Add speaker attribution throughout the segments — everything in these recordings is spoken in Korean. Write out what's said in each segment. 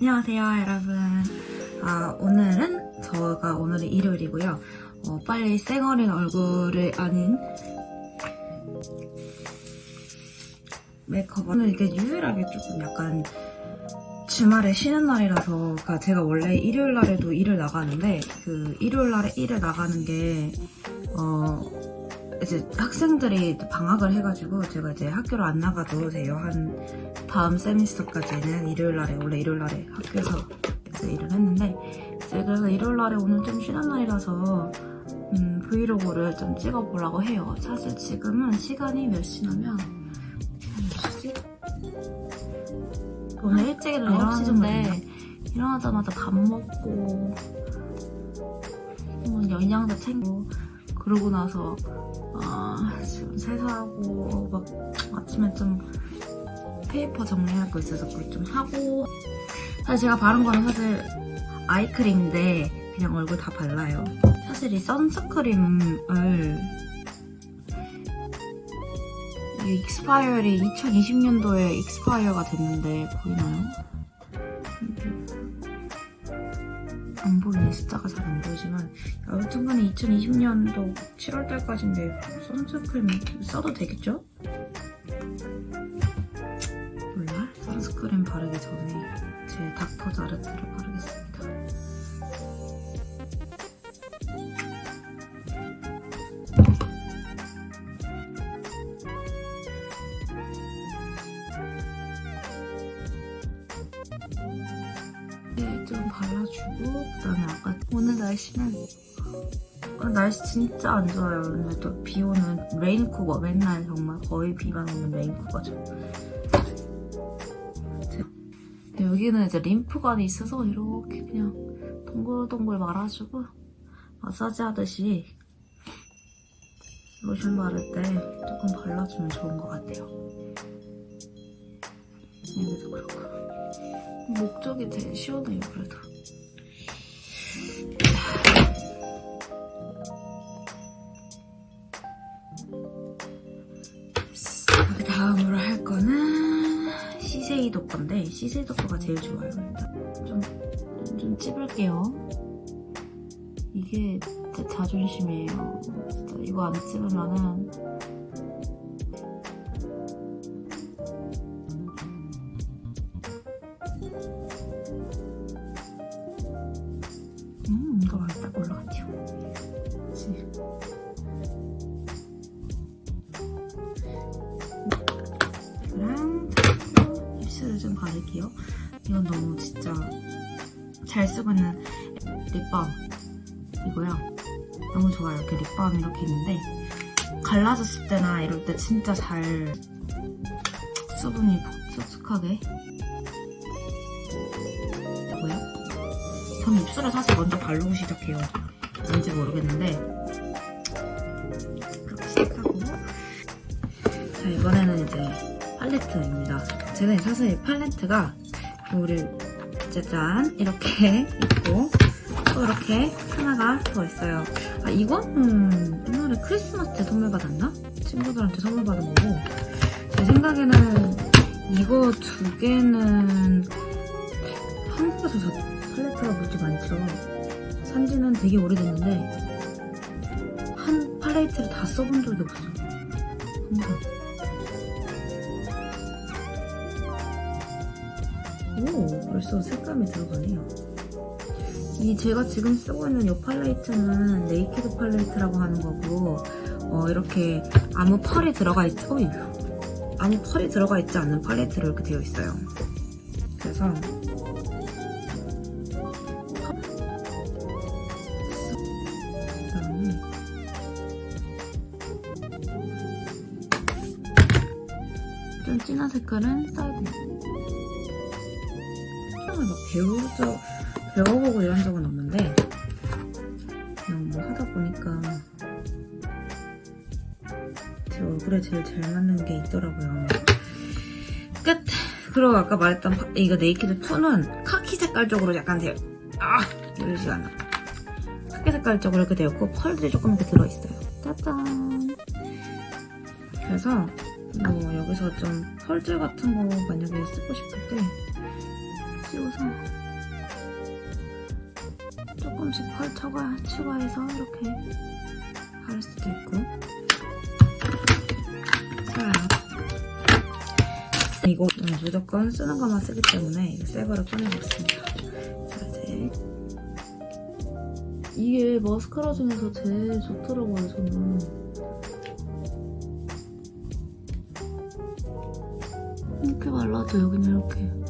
Speaker 1: 안녕하세요 여러분. 아, 오늘은 저가 오늘이 일요일이고요. 어, 빨리 쌩얼인 얼굴을 아닌 메이크업 오늘 이게 유일하게 조금 약간 주말에 쉬는 날이라서 그러니까 제가 원래 일요일 날에도 일을 나가는데 그 일요일 날에 일을 나가는 게 어, 이제 학생들이 방학을 해가지고 제가 이제 학교를 안 나가도 돼요 한 다음 세미스터까지는 일요일 날에 원래 일요일 날에 학교에서 이제 일을 했는데 이제 그래서 일요일 날에 오늘 좀 쉬는 날이라서 음, 브이로그를 좀 찍어보려고 해요. 사실 지금은 시간이 몇 시냐면 몇 시지? 오늘 일찍 일어났는데 일어나자마자 밥 먹고 뭐 영양제 챙기고 그러고 나서 아, 지금 세수하고 막 아침에 좀 페이퍼 정리할 거 있어서 그걸 좀 하고 사실 제가 바른 거는 사실 아이크림인데 그냥 얼굴 다 발라요 사실 이 선스크림을 이 익스파이어리 2020년도에 익스파이어가 됐는데 보이나요? 숫자가 잘 안 보이지만 여튼간에 2020년도 7월달까지인데 선스크림 써도 되겠죠? 몰라? 선스크림 바르기 전에 제 닥터 자르트를 바르겠습니다. 네, 좀 발라주고 그다음에 아까 오늘 날씨는 아, 날씨 진짜 안 좋아요. 근데 또 비 오는 레인쿠버 맨날 정말 거의 비만 오는 레인쿠버죠. 근데 여기는 이제 림프관이 있어서 이렇게 그냥 동글동글 말아주고 마사지 하듯이 로션 바를 때 조금 발라주면 좋은 것 같아요. 여기도 그렇고 목 쪽이 되게 시원해요 그래도. 그 다음으로 할 거는 시세이도 건데 시세이도 거가 제일 좋아요. 일단 좀, 좀, 좀 찝을게요. 이게 제 자존심이에요. 진짜 이거 안 찝으면은 좀 바를게요. 이건 너무 진짜 잘 쓰고 있는 립밤 이고요. 너무 좋아요. 이렇게 립밤 이렇게 있는데 갈라졌을 때나 이럴 때 진짜 잘 수분이 촉촉하게 되고요. 저는 입술을 사실 먼저 바르고 시작해요. 왠지 모르겠는데 팔레트입니다. 저는 사실 팔레트가 우리 짜잔 이렇게 있고 또 이렇게 하나가 더 있어요. 아 이건 음, 옛날에 크리스마스 때 선물 받았나? 친구들한테 선물 받은 거고 제 생각에는 이거 두 개는 한국에서 사 팔레트가 그렇게 많죠. 산지는 되게 오래됐는데 한 팔레트를 다 써본 적이 없어. 항 오, 벌써 색감이 들어가네요. 이 제가 지금 쓰고 있는 이 팔레이트는 네이키드 팔레이트라고 하는 거고 어, 이렇게 아무 펄이 들어가 있지 어이, 아무 펄이 들어가 있지 않는 팔레트로 이렇게 되어 있어요. 그래서 좀 진한 색깔은 사이드 막 배우죠. 배워보고 이런 적은 없는데 그냥 뭐 하다 보니까 제 얼굴에 제일 잘 맞는 게 있더라고요. 끝! 그리고 아까 말했던 파- 이거 네이키드 2는 카키 색깔 쪽으로 약간 되어 아! 열리지가 않아 카키 색깔 쪽으로 이렇게 되었고 펄들이 조금 이렇게 들어있어요. 짜잔! 그래서 뭐 여기서 좀 펄질 같은 거 만약에 쓰고 싶을 때 띄워서 조금씩 펼쳐가 추가해서 이렇게 할 수도 있고 자 이거 무조건 쓰는 것만 쓰기 때문에 새 거를 꺼내보겠습니다 자 이제
Speaker 2: 이게 마스카라 중에서 제일 좋더라고요, 저는. 이렇게 발라도 여기는. 이렇게.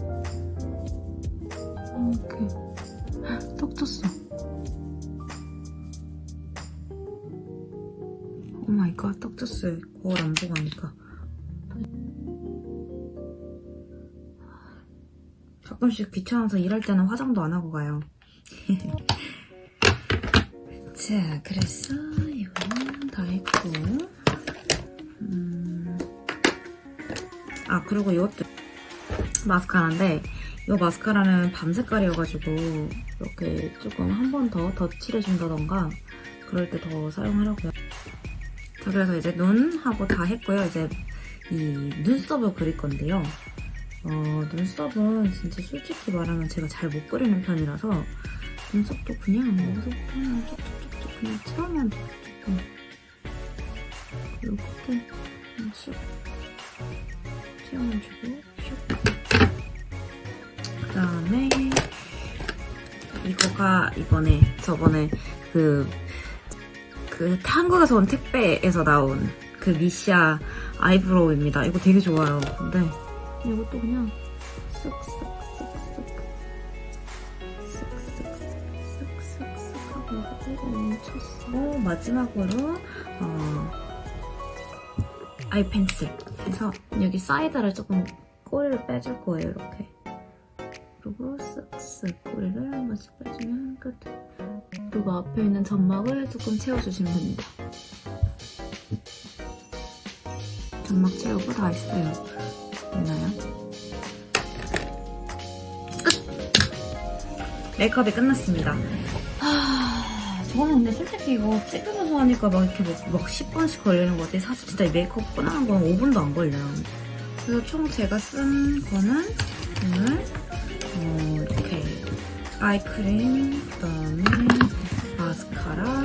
Speaker 1: 오 마이 갓 떡주스 거울 안 보고 하니까. 가끔씩 귀찮아서 일할 때는 화장도 안 하고 가요. 자 그래서 이거는 다 했고. 음... 아 그리고 이것도 마스카라인데 이 마스카라는 밤 색깔이어가지고 이렇게 조금 한 번더 덧칠해준다던가 그럴 때 더 사용하려고요. 자, 그래서 이제 눈하고 다 했고요. 이제 이 눈썹을 그릴 건데요. 어, 눈썹은 진짜 솔직히 말하면 제가 잘 못 그리는 편이라서 눈썹도 그냥 여기서 그냥 쭉쭉쭉쭉 그냥 칠하면 돼요. 이렇게 그냥 슉 칠해주고 슉. 그 다음에 이거가 이번에 저번에 그 그 한국에서 온 택배에서 나온 그 미시아 아이브로우입니다. 이거 되게 좋아요. 근데 이것도 그냥 쓱쓱쓱쓱 쓱쓱쓱쓱쓱 하고 멈췄어. 마지막으로 어, 아이 펜슬 해서 여기 사이드를 조금 꼬리를 빼줄 거예요. 이렇게 그리고 쓱쓱 꼬리를 한 번씩 빼주면 끝.
Speaker 2: 그리고 앞에 있는 점막을 조금 채워주시면 됩니다.
Speaker 1: 점막 채우고 다 했어요. 됐나요? 끝! 메이크업이 끝났습니다. 하... 저는 근데 솔직히 이거 찍으면서 하니까 막 이렇게 막, 막 10분씩 걸리는 것 같아요. 사실 진짜 이 메이크업 끝나는 건 5분도 안 걸려요. 그래서 총 제가 쓴 거는 오늘 아이크림, 그 다음에 마스카라,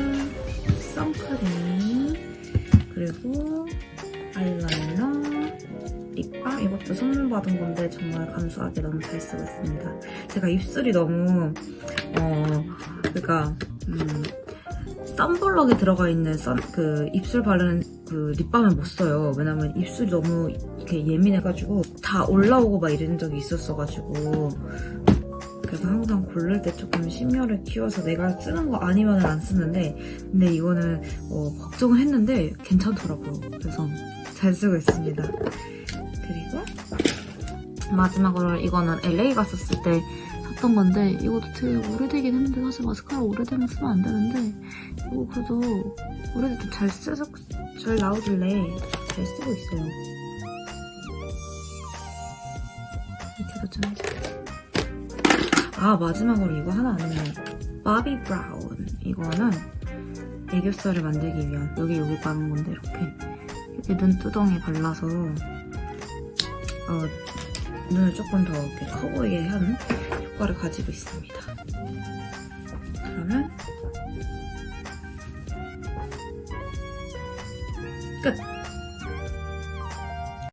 Speaker 1: 선크림, 그리고 아이라이너, 립밤 이것도 선물 받은 건데 정말 감사하게 너무 잘 쓰고 있습니다. 제가 입술이 너무 어 그러니까 음, 썬블럭에 들어가 있는 선, 그 입술 바르는 그 립밤을 못 써요. 왜냐면 입술이 너무 이렇게 예민해가지고 다 올라오고 막 이런 적이 있었어가지고 그래서 항상 고를 때 조금 심려를 키워서 내가 쓰는 거 아니면 안 쓰는데 근데 이거는 어, 걱정을 했는데 괜찮더라고요. 그래서 잘 쓰고 있습니다. 그리고 마지막으로 이거는 LA 갔었을 때
Speaker 2: 샀던 건데 이것도 되게 오래되긴 했는데 사실 마스카라 오래되면 쓰면 안 되는데 이거 그래도
Speaker 1: 오래돼도 잘 써서 잘 나오길래 잘 쓰고 있어요. 밑에도 좀 해줄게. 아 마지막으로 이거 하나 안 했네. 바비 브라운 이거는 애교살을 만들기 위한 여기 여기 바른 건데 이렇게 이렇게 눈두덩이에 발라서 어, 눈을 조금 더 이렇게 커 보이게 하는 효과를 가지고 있습니다. 그러면 끝!